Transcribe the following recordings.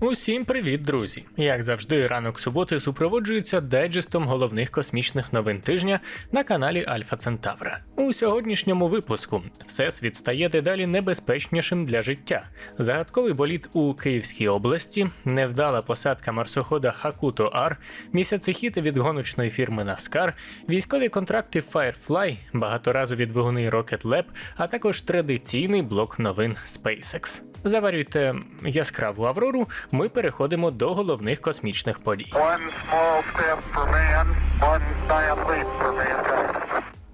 Усім привіт, друзі! Як завжди, ранок суботи супроводжується дайджестом головних космічних новин тижня на каналі Альфа Центавра. У сьогоднішньому випуску всесвіт стає дедалі небезпечнішим для життя. Загадковий боліт у Київській області, невдала посадка марсохода Хакуто Ар, місяцехід від гоночної фірми Наскар, військові контракти Firefly, багаторазові двигуни Rocket Lab, а також традиційний блок новин SpaceX. Заварюйте яскраву аврору. Ми переходимо до головних космічних подій. Man, one giant leap for mankind.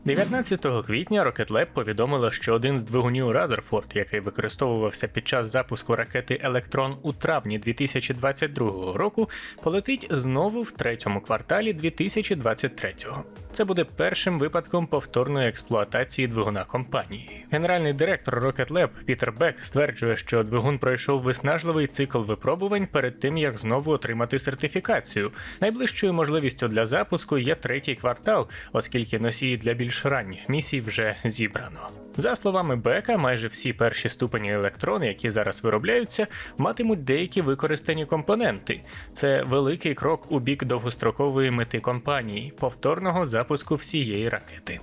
19 квітня Rocket Lab повідомила, що один з двигунів Разерфорд, який використовувався під час запуску ракети Електрон у травні 2022 року, полетить знову в третьому кварталі 2023-го. Це буде першим випадком повторної експлуатації двигуна компанії. Генеральний директор Rocket Lab Пітер Бек стверджує, що двигун пройшов виснажливий цикл випробувань перед тим, як знову отримати сертифікацію. Найближчою можливістю для запуску є третій квартал, оскільки носії для більш ранніх місій вже зібрано. За словами Бека, майже всі перші ступені електрони, які зараз виробляються, матимуть деякі використані компоненти. Це великий крок у бік довгострокової мети компанії повторного запуску всієї ракети.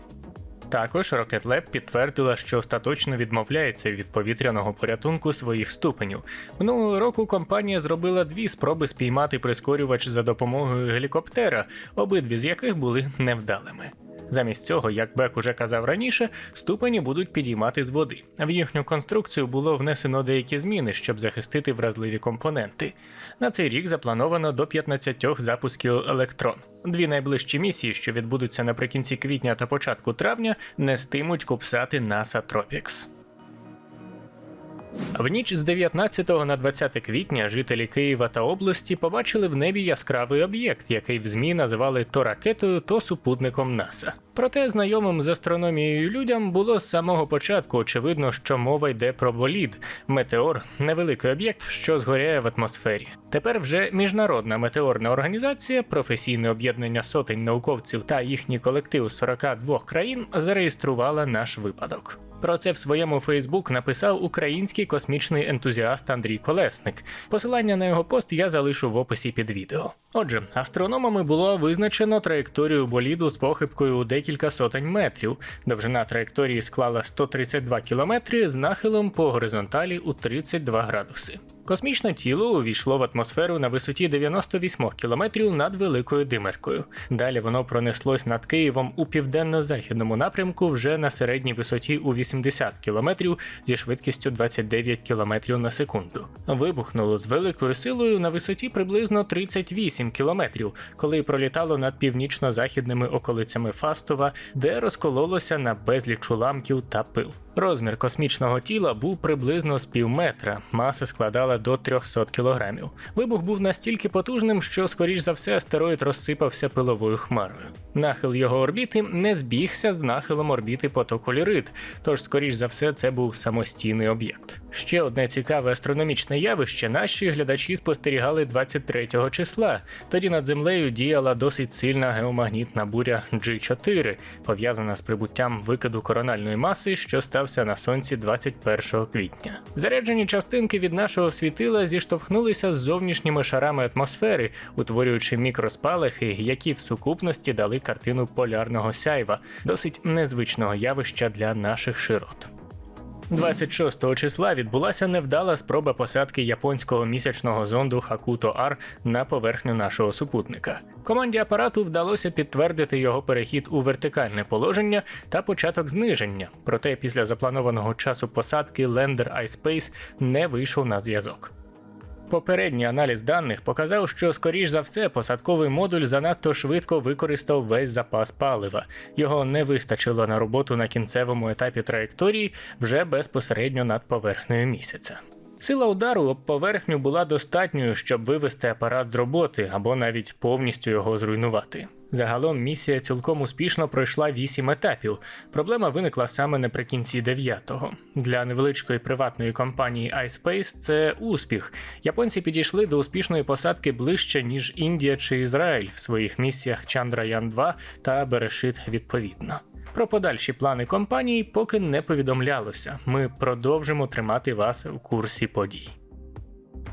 Також Rocket Lab підтвердила, що остаточно відмовляється від повітряного порятунку своїх ступенів. Минулого року компанія зробила дві спроби спіймати прискорювач за допомогою гелікоптера, обидві з яких були невдалими. Замість цього, як Бек уже казав раніше, ступені будуть підіймати з води. В їхню конструкцію було внесено деякі зміни, щоб захистити вразливі компоненти. На цей рік заплановано до 15 запусків електрон. Дві найближчі місії, що відбудуться наприкінці квітня та початку травня, нестимуть купсати NASA Tropics. В ніч з 19 на 20 квітня жителі Києва та області побачили в небі яскравий об'єкт, який в ЗМІ називали то ракетою, то супутником НАСА. Проте знайомим з астрономією людям було з самого початку очевидно, що мова йде про болід метеор, невеликий об'єкт, що згоряє в атмосфері. Тепер вже міжнародна метеорна організація, професійне об'єднання сотень науковців та їхній колектив з 42 країн зареєструвала наш випадок. Про це в своєму Фейсбук написав український космічний ентузіаст Андрій Колесник. Посилання на його пост я залишу в описі під відео. Отже, астрономами було визначено траєкторію боліду з похибкою у декілька сотень метрів. Довжина траєкторії склала 132 кілометри з нахилом по горизонталі у 32 градуси. Космічне тіло увійшло в атмосферу на висоті 98 кілометрів над великою димеркою. Далі воно пронеслось над Києвом у південно-західному напрямку вже на середній висоті у 80 кілометрів зі швидкістю 29 кілометрів на секунду. Вибухнуло з великою силою на висоті приблизно 38 кілометрів, коли пролітало над північно-західними околицями Фастова, де розкололося на безліч уламків та пил. Розмір космічного тіла був приблизно з пів метра, маса складала до 300 кілограмів. Вибух був настільки потужним, що, скоріш за все, астероїд розсипався пиловою хмарою. Нахил його орбіти не збігся з нахилом орбіти потоку Лірид, тож, скоріш за все, це був самостійний об'єкт. Ще одне цікаве астрономічне явище наші глядачі спостерігали 23 числа. Тоді над землею діяла досить сильна геомагнітна буря G4, пов'язана з прибуттям викиду корональної маси, що стався на сонці 21 квітня. Заряджені частинки від нашого світила зіштовхнулися з зовнішніми шарами атмосфери, утворюючи мікроспалахи, які в сукупності дали картину полярного сяйва, досить незвичного явища для наших широт. 26 числа відбулася невдала спроба посадки японського місячного зонду Хакуто Ар на поверхню нашого супутника. Команді апарату вдалося підтвердити його перехід у вертикальне положення та початок зниження. Проте після запланованого часу посадки лендер iSpace не вийшов на зв'язок. Попередній аналіз даних показав, що, скоріш за все, посадковий модуль занадто швидко використав весь запас палива. Його не вистачило на роботу на кінцевому етапі траєкторії вже безпосередньо над поверхнею місяця. Сила удару об поверхню була достатньою, щоб вивести апарат з роботи або навіть повністю його зруйнувати. Загалом місія цілком успішно пройшла 8 етапів. Проблема виникла саме наприкінці 9-го. Для невеличкої приватної компанії iSpace це успіх. Японці підійшли до успішної посадки ближче, ніж Індія чи Ізраїль в своїх місіях Чандраян 2 та Берешит відповідно. Про подальші плани компанії поки не повідомлялося. Ми продовжимо тримати вас в курсі подій.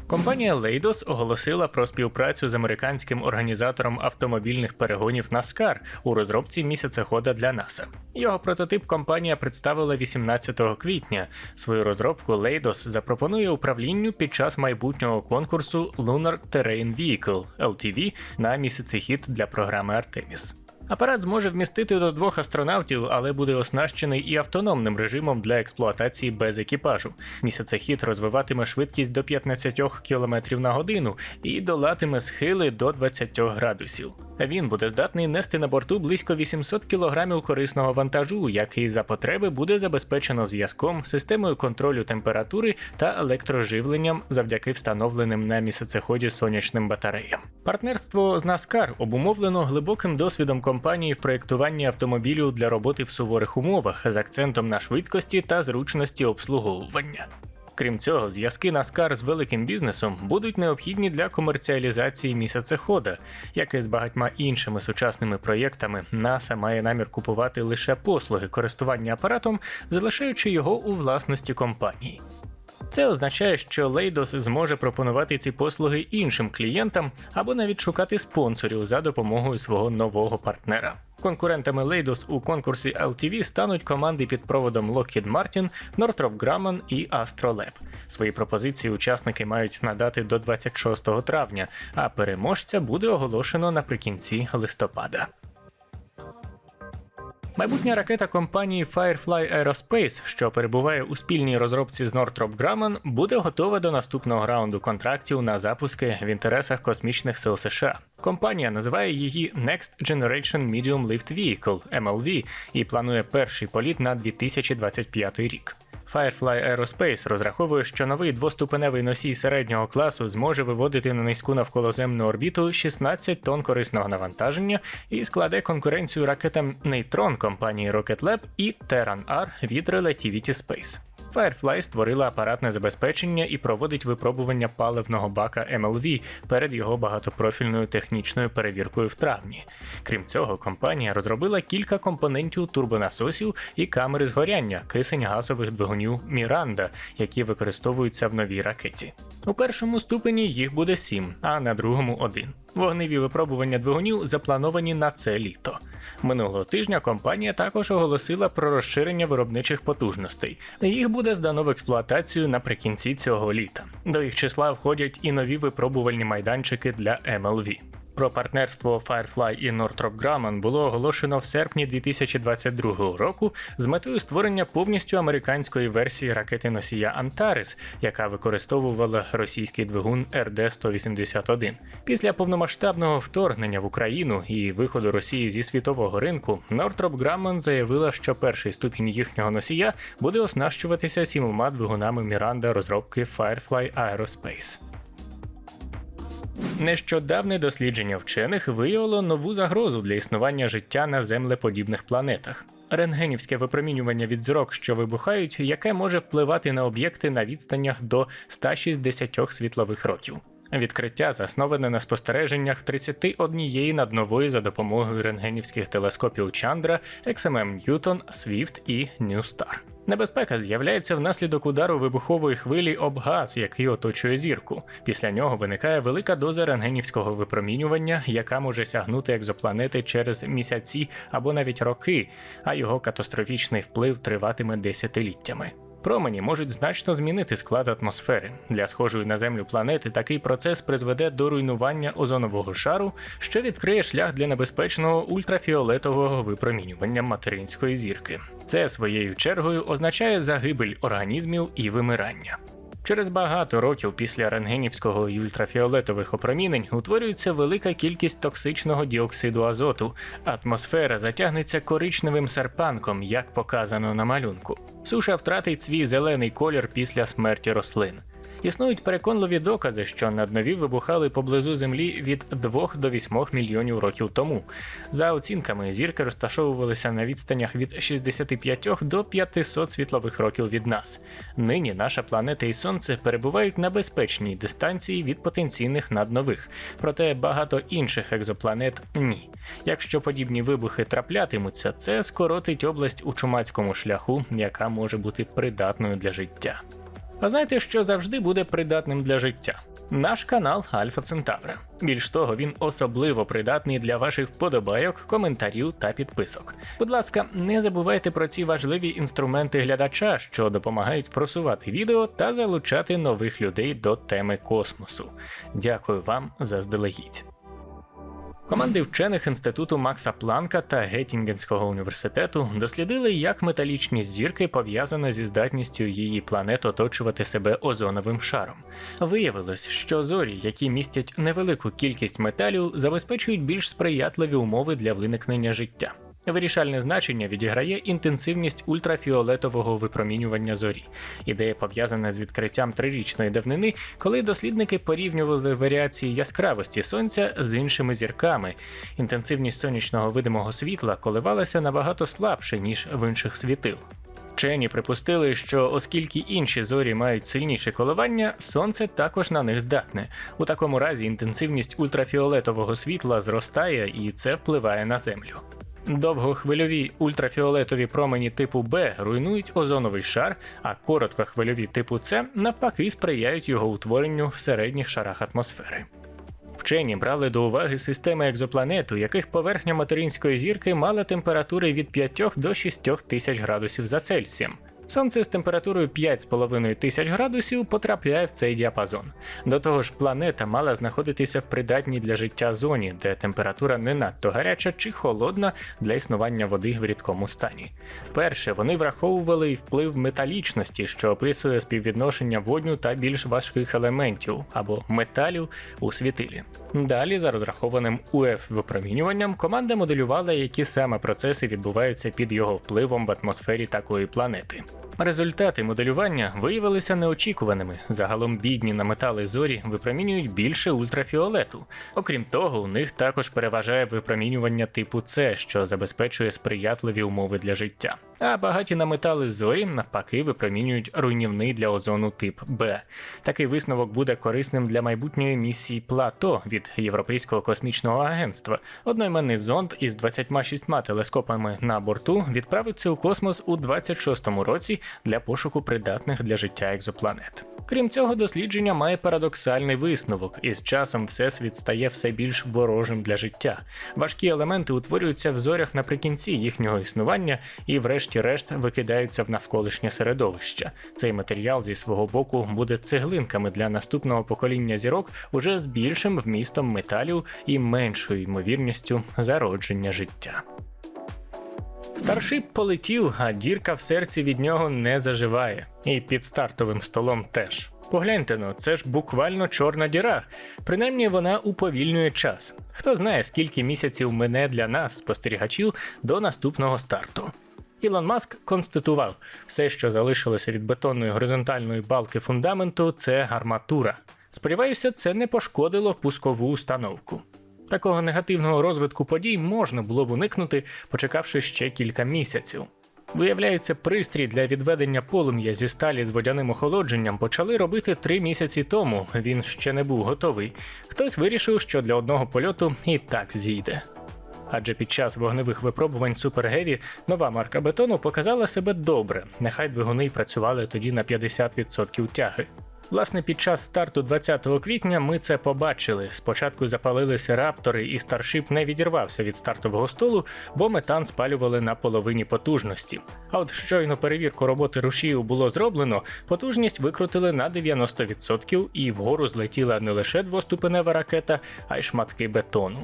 Компанія Leidos оголосила про співпрацю з американським організатором автомобільних перегонів NASCAR у розробці місяцехода для НАСА. Його прототип компанія представила 18 квітня. Свою розробку Leidos запропонує управлінню під час майбутнього конкурсу Lunar Terrain Vehicle LTV на місяцехід для програми Artemis. Апарат зможе вмістити до двох астронавтів, але буде оснащений і автономним режимом для експлуатації без екіпажу. Місяцехід розвиватиме швидкість до 15 км на годину і долатиме схили до 20 градусів. Він буде здатний нести на борту близько 800 кг корисного вантажу, який за потреби буде забезпечено зв'язком, системою контролю температури та електроживленням завдяки встановленим на місяцеході сонячним батареям. Партнерство з NASCAR обумовлено глибоким досвідом компанії в проєктуванні автомобілів для роботи в суворих умовах з акцентом на швидкості та зручності обслуговування. Крім цього, зв'язки NASCAR з великим бізнесом будуть необхідні для комерціалізації місяцехода, як і з багатьма іншими сучасними проєктами, НАСА має намір купувати лише послуги користування апаратом, залишаючи його у власності компанії. Це означає, що Leidos зможе пропонувати ці послуги іншим клієнтам або навіть шукати спонсорів за допомогою свого нового партнера. Конкурентами Leidos у конкурсі LTV стануть команди під проводом Lockheed Martin, Northrop Grumman і Astrolab. Свої пропозиції учасники мають надати до 26 травня, а переможця буде оголошено наприкінці листопада. Майбутня ракета компанії Firefly Aerospace, що перебуває у спільній розробці з Northrop Grumman, буде готова до наступного раунду контрактів на запуски в інтересах космічних сил США. Компанія називає її Next Generation Medium Lift Vehicle MLV і планує перший політ на 2025 рік. Firefly Aerospace розраховує, що новий двоступеневий носій середнього класу зможе виводити на низьку навколоземну орбіту 16 тонн корисного навантаження і складе конкуренцію ракетам Нейтрон компанії Rocket Lab і Terran R від Relativity Space. Firefly створила апаратне забезпечення і проводить випробування паливного бака MLV перед його багатопрофільною технічною перевіркою в травні. Крім цього, компанія розробила кілька компонентів турбонасосів і камери згоряння кисень газових двигунів Міранда, які використовуються в новій ракеті. У першому ступені їх буде сім, а на другому один. Вогневі випробування двигунів заплановані на це літо. Минулого тижня компанія також оголосила про розширення виробничих потужностей. Їх буде здано в експлуатацію наприкінці цього літа. До їх числа входять і нові випробувальні майданчики для MLV. Про партнерство Firefly і Northrop Grumman було оголошено в серпні 2022 року з метою створення повністю американської версії ракети носія Antares, яка використовувала російський двигун РД-181. Після повномасштабного вторгнення в Україну і виходу Росії зі світового ринку, Northrop Grumman заявила, що перший ступінь їхнього носія буде оснащуватися сімома двигунами Міранда розробки Firefly Aerospace. Нещодавне дослідження вчених виявило нову загрозу для існування життя на землеподібних планетах. Рентгенівське випромінювання від зірок, що вибухають, яке може впливати на об'єкти на відстанях до 160 світлових років. Відкриття засноване на спостереженнях 31 наднової за допомогою рентгенівських телескопів Чандра, XMM Newton, Swift і NewStar. Небезпека з'являється внаслідок удару вибухової хвилі об газ, який оточує зірку. Після нього виникає велика доза рентгенівського випромінювання, яка може сягнути екзопланети через місяці або навіть роки, а його катастрофічний вплив триватиме десятиліттями. Промені можуть значно змінити склад атмосфери. Для схожої на землю планети такий процес призведе до руйнування озонового шару, що відкриє шлях для небезпечного ультрафіолетового випромінювання материнської зірки. Це своєю чергою означає загибель організмів і вимирання. Через багато років після рентгенівського і ультрафіолетових опромінень утворюється велика кількість токсичного діоксиду азоту. Атмосфера затягнеться коричневим серпанком, як показано на малюнку. Суша втратить свій зелений колір після смерті рослин. Існують переконливі докази, що наднові вибухали поблизу Землі від 2 до 8 мільйонів років тому. За оцінками, зірки розташовувалися на відстанях від 65 до 500 світлових років від нас. Нині наша планета і Сонце перебувають на безпечній дистанції від потенційних наднових, проте багато інших екзопланет ні. Якщо подібні вибухи траплятимуться, це скоротить область у чумацькому шляху, яка може бути придатною для життя. А знаєте, що завжди буде придатним для життя? Наш канал Альфа Центавра. Більш того, він особливо придатний для ваших вподобайок, коментарів та підписок. Будь ласка, не забувайте про ці важливі інструменти глядача, що допомагають просувати відео та залучати нових людей до теми космосу. Дякую вам заздалегідь. Команди вчених інституту Макса Планка та Геттінгенського університету дослідили, як металічні зірки пов'язана зі здатністю її планет оточувати себе озоновим шаром. Виявилось, що зорі, які містять невелику кількість металю, забезпечують більш сприятливі умови для виникнення життя. Вирішальне значення відіграє інтенсивність ультрафіолетового випромінювання зорі. Ідея пов'язана з відкриттям трирічної давнини, коли дослідники порівнювали варіації яскравості сонця з іншими зірками. Інтенсивність сонячного видимого світла коливалася набагато слабше ніж в інших світил. Вчені припустили, що оскільки інші зорі мають сильніші коливання, сонце також на них здатне. У такому разі інтенсивність ультрафіолетового світла зростає, і це впливає на землю. Довгохвильові ультрафіолетові промені типу Б руйнують озоновий шар, а короткохвильові типу С навпаки сприяють його утворенню в середніх шарах атмосфери. Вчені брали до уваги системи екзопланет, у яких поверхня материнської зірки мала температури від 5 до 6 тисяч градусів за Цельсієм. Сонце з температурою 5,5 тисяч градусів потрапляє в цей діапазон. До того ж, планета мала знаходитися в придатній для життя зоні, де температура не надто гаряча чи холодна для існування води в рідкому стані. Вперше вони враховували і вплив металічності, що описує співвідношення водню та більш важких елементів або металів у світилі. Далі, за розрахованим УФ випромінюванням, команда моделювала, які саме процеси відбуваються під його впливом в атмосфері такої планети. Результати моделювання виявилися неочікуваними. Загалом бідні на метали зорі випромінюють більше ультрафіолету. Окрім того, у них також переважає випромінювання типу С, що забезпечує сприятливі умови для життя. А багаті на метали зорі навпаки випромінюють руйнівний для озону тип Б. Такий висновок буде корисним для майбутньої місії Плато від Європейського космічного агентства. Одноіменний зонд із 26 телескопами на борту відправиться у космос у 26-му році для пошуку придатних для життя екзопланет. Крім цього, дослідження має парадоксальний висновок, і з часом всесвіт стає все більш ворожим для життя. Важкі елементи утворюються в зорях наприкінці їхнього існування і, врешті-решт, викидаються в навколишнє середовище. Цей матеріал зі свого боку буде цеглинками для наступного покоління зірок уже з більшим вмістом металів і меншою ймовірністю зародження життя. Старшип полетів, а дірка в серці від нього не заживає. І під стартовим столом теж. Погляньте ну, це ж буквально чорна діра. Принаймні вона уповільнює час. Хто знає, скільки місяців мине для нас, спостерігачів, до наступного старту. Ілон Маск констатував, все, що залишилося від бетонної горизонтальної балки фундаменту, це гарматура. Сподіваюся, це не пошкодило пускову установку. Такого негативного розвитку подій можна було б уникнути, почекавши ще кілька місяців. Виявляється, пристрій для відведення полум'я зі сталі з водяним охолодженням почали робити три місяці тому. Він ще не був готовий. Хтось вирішив, що для одного польоту і так зійде. Адже під час вогневих випробувань Супергеві нова марка бетону показала себе добре. Нехай двигуни й працювали тоді на 50% тяги. Власне, під час старту 20 квітня ми це побачили. Спочатку запалилися раптори, і старшип не відірвався від стартового столу, бо метан спалювали на половині потужності. А от щойно перевірку роботи рушіїв було зроблено, потужність викрутили на 90% і вгору злетіла не лише двоступенева ракета, а й шматки бетону.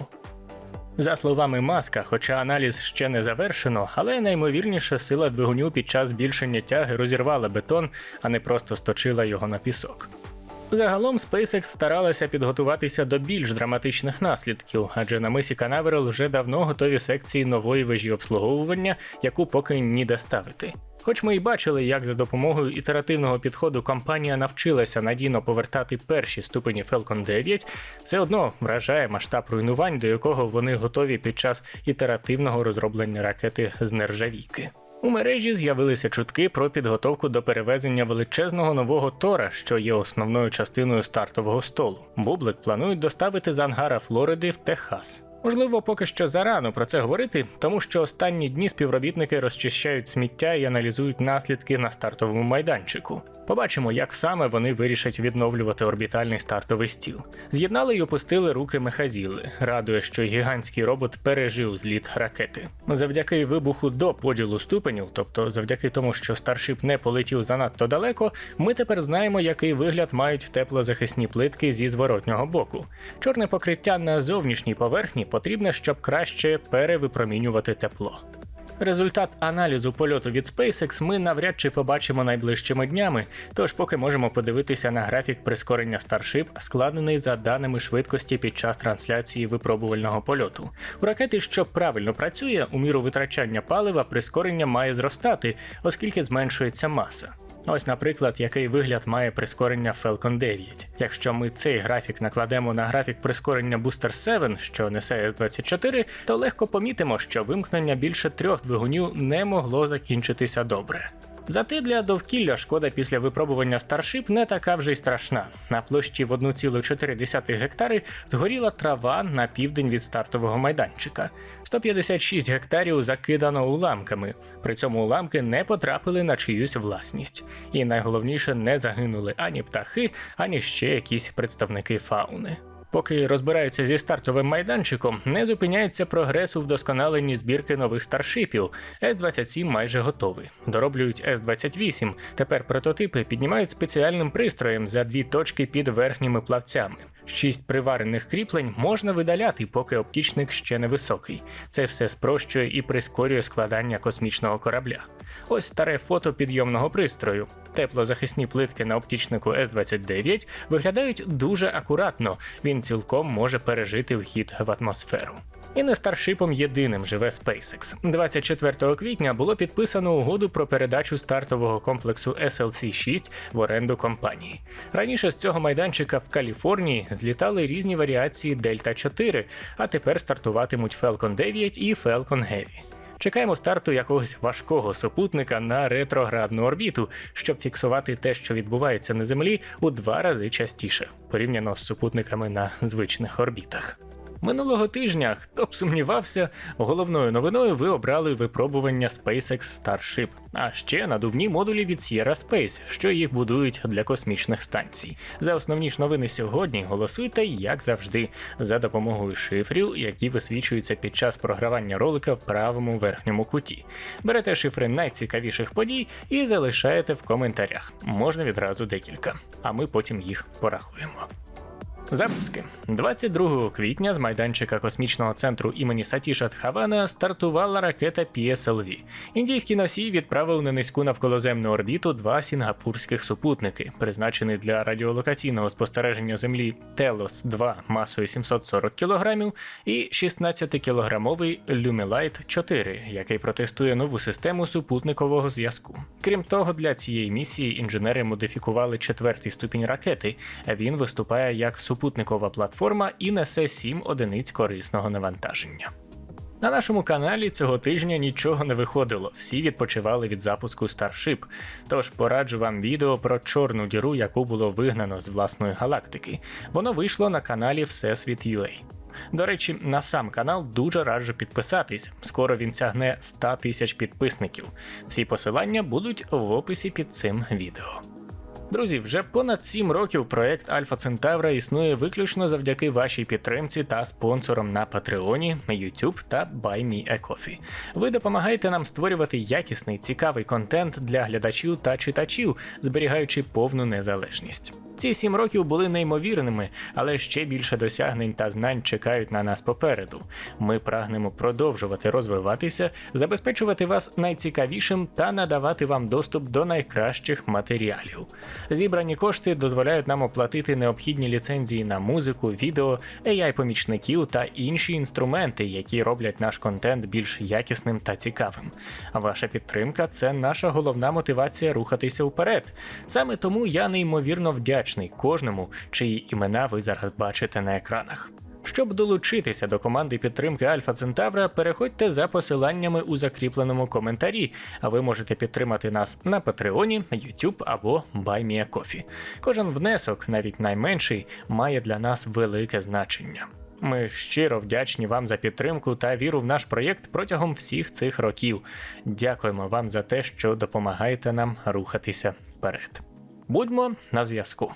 За словами Маска, хоча аналіз ще не завершено, але наймовірніше сила двигуню під час збільшення тяги розірвала бетон, а не просто сточила його на пісок. Загалом SpaceX старалася підготуватися до більш драматичних наслідків, адже на мисі Канаверал вже давно готові секції нової вежі обслуговування, яку поки ніде ставити. Хоч ми й бачили, як за допомогою ітеративного підходу компанія навчилася надійно повертати перші ступені Falcon 9, все одно вражає масштаб руйнувань, до якого вони готові під час ітеративного розроблення ракети з нержавійки. У мережі з'явилися чутки про підготовку до перевезення величезного нового Тора, що є основною частиною стартового столу. Бублик планують доставити з ангара Флориди в Техас. Можливо, поки що зарано про це говорити, тому що останні дні співробітники розчищають сміття і аналізують наслідки на стартовому майданчику. Побачимо, як саме вони вирішать відновлювати орбітальний стартовий стіл. З'єднали й опустили руки мехазіли. Радує, що гігантський робот пережив зліт ракети. Завдяки вибуху до поділу ступенів, тобто завдяки тому, що старшип не полетів занадто далеко, ми тепер знаємо, який вигляд мають теплозахисні плитки зі зворотнього боку. Чорне покриття на зовнішній поверхні потрібне, щоб краще перевипромінювати тепло. Результат аналізу польоту від SpaceX ми навряд чи побачимо найближчими днями, тож поки можемо подивитися на графік прискорення Starship, складений за даними швидкості під час трансляції випробувального польоту. У ракети, що правильно працює, у міру витрачання палива прискорення має зростати, оскільки зменшується маса. Ось, наприклад, який вигляд має прискорення Falcon 9. Якщо ми цей графік накладемо на графік прискорення Booster 7, що несе S24, то легко помітимо, що вимкнення більше трьох двигунів не могло закінчитися добре. Зате для довкілля шкода після випробування Starship не така вже й страшна. На площі в 1,4 гектари згоріла трава на південь від стартового майданчика. 156 гектарів закидано уламками. При цьому уламки не потрапили на чиюсь власність. І найголовніше, не загинули ані птахи, ані ще якісь представники фауни. Поки розбираються зі стартовим майданчиком, не зупиняється прогрес у вдосконаленні збірки нових старшипів. С-27 майже готовий. Дороблюють С-28. Тепер прототипи піднімають спеціальним пристроєм за дві точки під верхніми плавцями. Шість приварених кріплень можна видаляти, поки оптічник ще не високий. Це все спрощує і прискорює складання космічного корабля. Ось старе фото підйомного пристрою. Теплозахисні плитки на оптічнику С-29 виглядають дуже акуратно. Він цілком може пережити вхід в атмосферу. І не старшипом єдиним живе SpaceX. 24 квітня було підписано угоду про передачу стартового комплексу SLC-6 в оренду компанії. Раніше з цього майданчика в Каліфорнії злітали різні варіації Delta 4, а тепер стартуватимуть Falcon 9 і Falcon Heavy. Чекаємо старту якогось важкого супутника на ретроградну орбіту, щоб фіксувати те, що відбувається на Землі, у два рази частіше, порівняно з супутниками на звичних орбітах. Минулого тижня, хто б сумнівався, головною новиною ви обрали випробування SpaceX Starship, а ще надувні модулі від Sierra Space, що їх будують для космічних станцій. За основні ж новини сьогодні голосуйте, як завжди, за допомогою шифрів, які висвічуються під час програвання ролика в правому верхньому куті. Берете шифри найцікавіших подій і залишаєте в коментарях. Можна відразу декілька, а ми потім їх порахуємо. Запуски 22 квітня з майданчика космічного центру імені Сатіша Тхавана стартувала ракета PSLV. Індійський носій відправив на низьку навколоземну орбіту два сінгапурських супутники, призначений для радіолокаційного спостереження Землі Телос 2 масою 740 кг і 16-кілограмовий Lumelight 4, який протестує нову систему супутникового зв'язку. Крім того, для цієї місії інженери модифікували четвертий ступінь ракети. а Він виступає як супутникова платформа і несе 7 одиниць корисного навантаження. На нашому каналі цього тижня нічого не виходило, всі відпочивали від запуску Starship, тож пораджу вам відео про чорну діру, яку було вигнано з власної галактики. Воно вийшло на каналі Всесвіт.ua. До речі, на сам канал дуже раджу підписатись. Скоро він сягне 100 тисяч підписників. Всі посилання будуть в описі під цим відео. Друзі, вже понад 7 років проект Альфа Центавра існує виключно завдяки вашій підтримці та спонсорам на Патреоні, YouTube та BuyMeACoffee. Ви допомагаєте нам створювати якісний, цікавий контент для глядачів та читачів, зберігаючи повну незалежність. Ці сім років були неймовірними, але ще більше досягнень та знань чекають на нас попереду. Ми прагнемо продовжувати розвиватися, забезпечувати вас найцікавішим та надавати вам доступ до найкращих матеріалів. Зібрані кошти дозволяють нам оплатити необхідні ліцензії на музику, відео, AI-помічників та інші інструменти, які роблять наш контент більш якісним та цікавим. Ваша підтримка це наша головна мотивація рухатися вперед. Саме тому я неймовірно вдячний кожному, чиї імена ви зараз бачите на екранах. Щоб долучитися до команди підтримки Альфа Центавра, переходьте за посиланнями у закріпленому коментарі, а ви можете підтримати нас на Патреоні, YouTube або BuyMeACoffee. Кожен внесок, навіть найменший, має для нас велике значення. Ми щиро вдячні вам за підтримку та віру в наш проєкт протягом всіх цих років. Дякуємо вам за те, що допомагаєте нам рухатися вперед. Будьмо на зв'язку.